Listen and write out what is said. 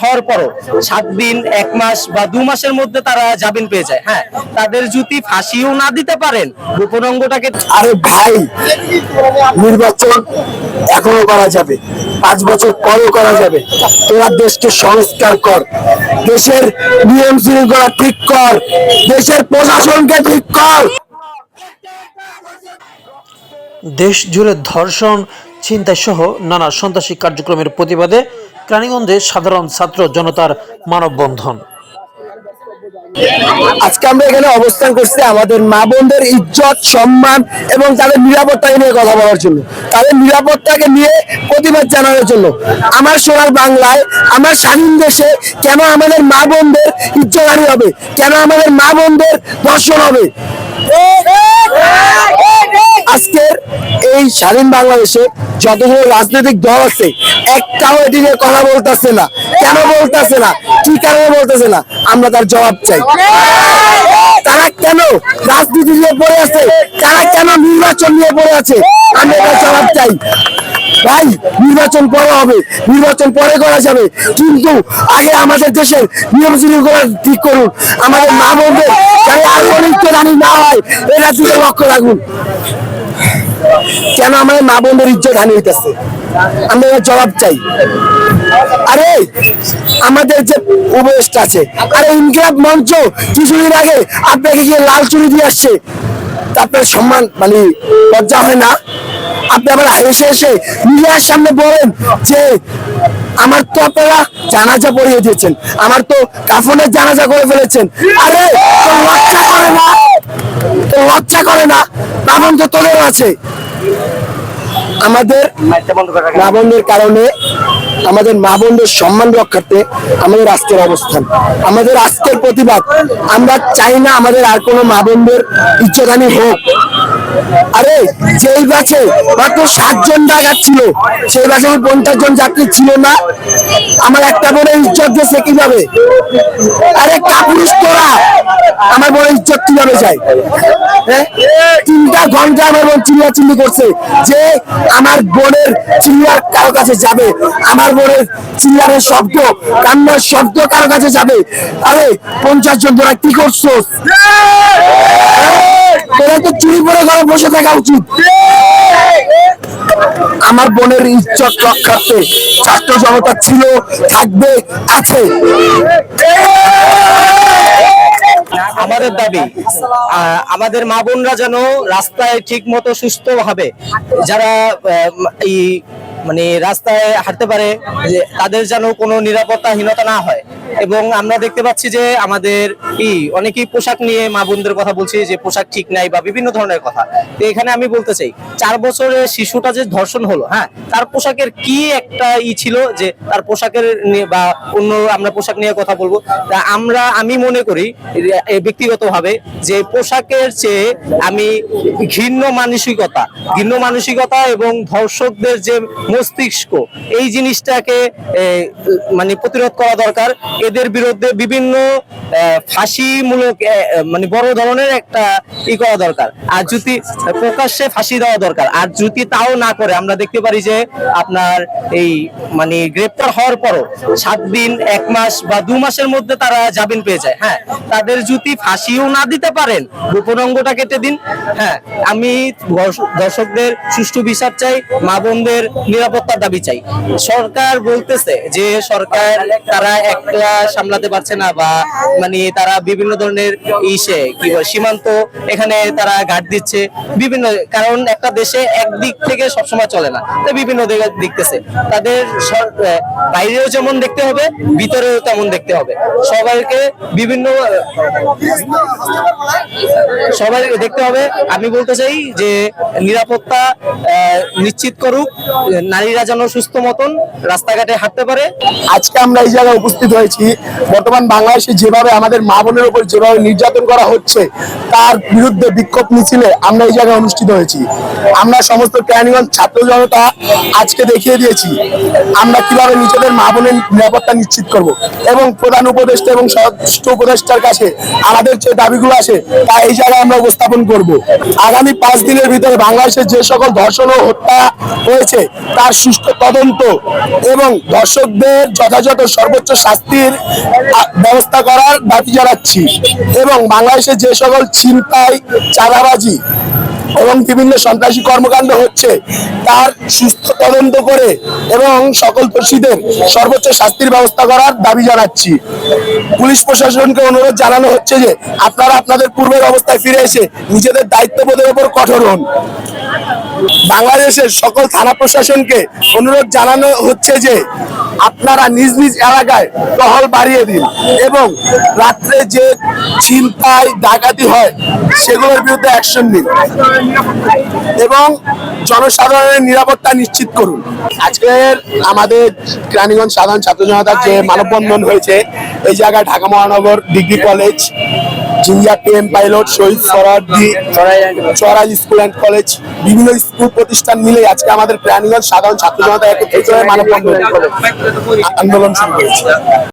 হওয়ার পরও সাত দিন এক মাস বা দু মাসের মধ্যে তারা জামিন পেয়ে যায়। হ্যাঁ তাদের যদি ফাঁসিও না দিতে পারেন গোপন অঙ্গটাকে আরে ভাই নির্বাচন এখনও করা যাবে। পাঁচ বছর পরেও করা যাবে। তোরা দেশকে সংস্কার কর দেশের নিয়ম শৃঙ্খলা ঠিক কর দেশের প্রশাসনকে ঠিক কর। দেশ জুড়ে ধর্ষণ ছিনতাই সহ নানা সন্ত্রাসী কার্যক্রমের প্রতিবাদে প্রাণীগঞ্জে সাধারণ ছাত্র জনতার মানববন্ধন। আজকে আমরা এখানে অবস্থান করছি আমাদের মা বোনদের ইজ্জত, সম্মান এবং তাদের নিরাপত্তাকে নিয়ে কথা বলার জন্য। তাদের নিরাপত্তাকে নিয়ে প্রতিবাদ জানানোর জন্য। আমার সোনার বাংলায়, আমার স্বাধীন দেশে কেন আমাদের মা বোনদের ইজ্জতহানি হবে? কেন আমাদের মা বোনদের দর্শন হবে? আজকের এই স্বাধীন বাংলাদেশে যতগুলো রাজনৈতিক দল আছে, একটাও এটি নিয়ে কথা বলতেছে না। কেন বলতেছে না? কি কারণে বলতেছে না? আমরা তার জবাব চাই। তারা কেন রাজনীতি নিয়ে পড়ে আছে? তারা কেন নির্বাচন নিয়ে পড়ে আছে? আমরা তার জবাব চাই। ভাই, নির্বাচন পরে হবে। নির্বাচন পরে করা যাবে। কিন্তু আগে আমাদের দেশের নিয়ম শৃঙ্খলা ঠিক করুন। আমাদের মা বোনদের যাতে আর অনিত্য না হয়, এরা দিকে লক্ষ্য রাখুন। কেন আমাদের মা বোনদের ইজ্জত হানি হইতেছে? আমরা জবাব চাই। আরে, আমাদের যে উপদেষ্টা আছে, আরে ইনকিলাব মঞ্চ, কিছুদিন আগে আপনাকে গিয়ে লাল চুরি দিয়ে আসছে। আপনার সম্মান মানে লজ্জা হয় না? আপনি আবার হেসে হেসে মিডিয়ার সামনে বলেন যে, আমার তো আপনারা জানাজা পড়িয়ে দিয়েছেন, আমার তো কাফনের জানাজা করে ফেলেছেন। আরে লজ্জা করে না? লজ্জা করে না? তোদের আছে। আমাদের মা বোনদের কারণে আমাদের মা বোনদের সম্মান রক্ষার্থে আমাদের আজকের অবস্থান। আমাদের আজকের প্রতিবাদ, আমরা চাই না আমাদের আর কোনো মা বোনদের ইচ্ছাদানি হোক। আরে, যেই বাসে মাত্র সাতজন জায়গা ছিল, সেই বাসে পঞ্চাশ জন যাত্রী ছিল না। আমার একটা বোনের ইজ্জত গেছে কীভাবে? আরে, কাপুরুষ তোরা, আমার বোনের ইজ্জত কীভাবে যায়? হ্যাঁ? তিনটা ঘণ্টা আমার বোন চিল্লা চিল্লি করছে যে আমার বোনের চিল্লার কারও কাছে যাবে, আমার বোনের চিল্লারের শব্দ, কান্নার শব্দ কারও কাছে যাবে। আরে, পঞ্চাশ জন তোরা কি করছ তোরা চুরি করে ঘরে বসে থাকা উচিত। আমার বোনের ইজ্জত রক্ষার্থে ছাত্র জনতা ছিল, থাকবে, আছে। আমাদের দাবি আমাদের মা বোনরা যেন রাস্তায় ঠিক মতো সুস্থ ভাবে যারা মানে রাস্তায় হাঁটতে পারে তাদের যেন কোনো নিরাপত্তাহীনতা না হয়। এবং আমরা দেখতে পাচ্ছি যে আমাদের ই অনেকেই পোশাক নিয়ে মা বোনদের কথা বলছি যে পোশাক ঠিক নাই বা বিভিন্ন ধরনের কথা। তো এখানে আমি বলতে চাই চার বছরের শিশুটা যে ধর্ষণ হলো হ্যাঁ তার পোশাকের কি একটা ই ছিল যে তার পোশাকের বা অন্য আমরা পোশাক নিয়ে কথা বলব? তা আমরা আমি মনে করি এ, ব্যক্তিগতভাবে যে পোশাকের চেয়ে আমি ঘৃণ্য মানসিকতা ঘৃণ্য মানসিকতা এবং ধর্ষকদের যে মস্তিষ্ক এই জিনিসটাকে মানে প্রতিরোধ করা দরকার। এদের বিরুদ্ধে বিভিন্ন ফাঁসিমূলক মানে বড় ধরনের একটা ই করা দরকার। আর যদি প্রকাশ্যে ফাঁসি দেওয়া দরকার। আর যদি তাও না করে, আমরা দেখতে পারি যে আপনার এই মানে গ্রেপ্তার হওয়ার পরও সাত দিন, এক মাস বা দু মাসের মধ্যে তারা জামিন পেয়ে যায়। হ্যাঁ তাদের যদি ফাঁসিও না দিতে পারেন গোপন অঙ্গটা কেটে দিন। হ্যাঁ আমি দর্শকদের সুষ্ঠু বিচার চাই, মা বোনদের নিরাপত্তার দাবি চাই। সরকার বলতেছে যে সরকার, তারা একলা সামলাতে পারছে না বা মানে তারা বিভিন্ন ধরনের ইসে, কি সীমান্ত এখানে তারা ঘাট দিচ্ছে। বিভিন্ন, কারণ একটা দেশে একদিক থেকে সবসময় চলে না। তো বিভিন্ন দেখতেছে। তাদের বাইরেও যেমন দেখতে হবে, ভিতরেও তেমন দেখতে হবে। সবাইকে বিভিন্ন সবাই দেখতে হবে। আমি বলতে চাই যে নিরাপত্তা নিশ্চিত করুক, নারীরা যেন সুস্থ মতন রাস্তাঘাটে হাঁটতে পারে। আজকে আমরা এই জায়গায় উপস্থিত হয়েছি। বর্তমান বাংলাদেশে যেভাবে আমাদের মা বোনের উপর যেভাবে নির্যাতন করা হচ্ছে, তার বিরুদ্ধে বিক্ষোভ মিছিলে আমরা এই জায়গায় অনুষ্ঠিত হয়েছি। আমরা সমস্ত ক্যানিগঞ্জ ছাত্র জনতা আজকে দেখিয়ে দিয়েছি আমরা কীভাবে নিজেদের মা বোনের নিরাপত্তা নিশ্চিত করব? এবং প্রধান উপদেষ্টা এবং ষষ্ঠ উপদেষ্টার কাছে আমাদের যে দাবিগুলো আছে, তা এই জায়গায় আমরা উপস্থাপন করব। আগামী পাঁচ দিনের ভিতরে বাংলাদেশে যে সকল ধর্ষণ ও হত্যা হয়েছে, তার সুষ্ঠু তদন্ত এবং দর্শকদের যথাযথ সর্বোচ্চ শাস্তির ব্যবস্থা করার দাবি জানাচ্ছি। এবং বাংলাদেশে যে সকল ছিনতাই, চাঁদাবাজি এবং বিভিন্ন সন্ত্রাসী কর্মকাণ্ড হচ্ছে, তার সুস্থ তদন্ত করে এবং সকল দোষীদের সর্বোচ্চ শাস্তির ব্যবস্থা করার দাবি জানাচ্ছি। পুলিশ প্রশাসনকে অনুরোধ জানানো হচ্ছে যে, আপনারা আপনাদের পূর্বের অবস্থায় ফিরে এসে নিজেদের দায়িত্ববোধের উপর কঠোর হন। বাংলাদেশের সকল থানা প্রশাসনকে অনুরোধ জানানো হচ্ছে যে আপনারা নিজ নিজ এলাকায় টহল বাড়িয়ে দিন। এবং রাত্রে যে ছিনতাই, ডাকাতি হয়, সেগুলোর বিরুদ্ধে অ্যাকশন নিন। এবং জনসাধারণের নিরাপত্তা নিশ্চিত করুন। আজকের আমাদের কেরানীগঞ্জ সাধারণ ছাত্র জনতার যে মানববন্ধন হয়েছে, এই জায়গায় ঢাকা মহানগর ডিগ্রি কলেজ জিঞ্জার টিএম পাইলট, শহীদ সরার্দি চড়াই স্কুল অ্যান্ড কলেজ, বিভিন্ন স্কুল প্রতিষ্ঠান মিলে আজকে আমাদের কেরানীগঞ্জ সাধারণ ছাত্র জনতা একত্রিত হয়ে মানববন্ধন আন্দোলন শুরু করেছে।